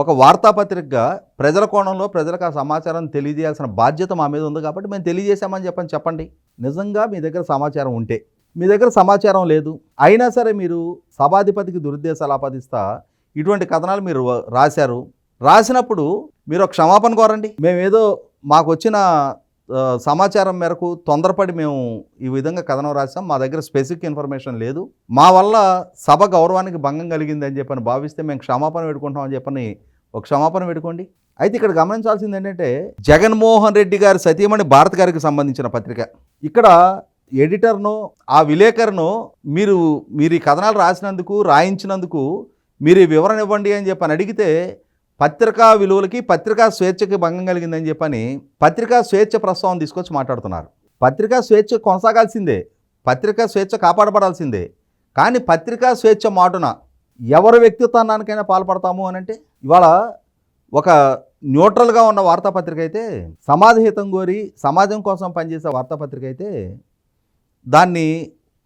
ఒక వార్తాపత్రికగా ప్రజల కోణంలో ప్రజలకు ఆ సమాచారం తెలియజేయాల్సిన బాధ్యత మా మీద ఉంది కాబట్టి మేము తెలియజేశామని చెప్పని చెప్పండి. నిజంగా మీ దగ్గర సమాచారం ఉంటే. మీ దగ్గర సమాచారం లేదు. అయినా సరే మీరు సభాధిపతికి దురుద్దేశాలు ఆపాదిస్తా ఇటువంటి కథనాలు మీరు రాశారు. రాసినప్పుడు మీరు క్షమాపణ కోరండి. మేమేదో మాకు వచ్చిన సమాచారం మేరకు తొందరపడి మేము ఈ విధంగా కథనం రాసాం మా దగ్గర స్పెసిఫిక్ ఇన్ఫర్మేషన్ లేదు. మా వల్ల సభ గౌరవానికి భంగం కలిగింది అని చెప్పని భావిస్తే మేము క్షమాపణ పెట్టుకుంటామని చెప్పని ఒక క్షమాపణ పెట్టుకోండి అయితే ఇక్కడ గమనించాల్సింది ఏంటంటే జగన్మోహన్ రెడ్డి గారి సతీమణి భారత్ గారికి సంబంధించిన పత్రిక. ఇక్కడ ఎడిటర్ను ఆ విలేకరును మీరు మీరు ఈ కథనాలు రాసినందుకు రాయించినందుకు మీరు ఈ వివరణ ఇవ్వండి అని చెప్పని అడిగితే పత్రికా విలువలకి పత్రికా స్వేచ్ఛకి భంగం కలిగిందని చెప్పని పత్రికా స్వేచ్ఛ ప్రస్తావన తీసుకొచ్చి మాట్లాడుతున్నారు. పత్రికా స్వేచ్ఛ కొనసాగాల్సిందే. పత్రికా స్వేచ్ఛ కాపాడబడాల్సిందే. కానీ పత్రికా స్వేచ్ఛ మాటున ఎవరి వ్యక్తిత్వానికైనా పాల్పడతాము అని అంటే ఇవాళ ఒక న్యూట్రల్గా ఉన్న వార్తాపత్రిక అయితే సమాజహితం కోరి సమాజం కోసం పనిచేసే వార్తాపత్రిక అయితే దాన్ని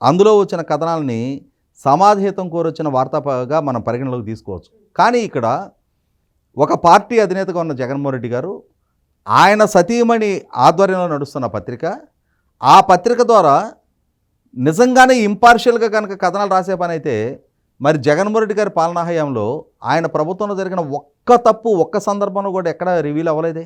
అందులో వచ్చిన కథనాలని సమాజహితం కోరొచ్చిన వార్తాగా మనం పరిగణలోకి తీసుకోవచ్చు. కానీ ఇక్కడ ఒక పార్టీ అధినేతగా ఉన్న జగన్మోహన్ రెడ్డి గారు ఆయన సతీమణి ఆధ్వర్యంలో నడుస్తున్న పత్రిక ఆ పత్రిక ద్వారా నిజంగానే ఇంపార్షియల్గా కనుక కథనాలు రాసే పని అయితే మరి జగన్మోహన్ రెడ్డి గారి పాలనా హయాంలో ఆయన ప్రభుత్వంలో జరిగిన ఒక్క తప్పు ఒక్క సందర్భంలో కూడా ఎక్కడ రివీల్ అవ్వలేదే?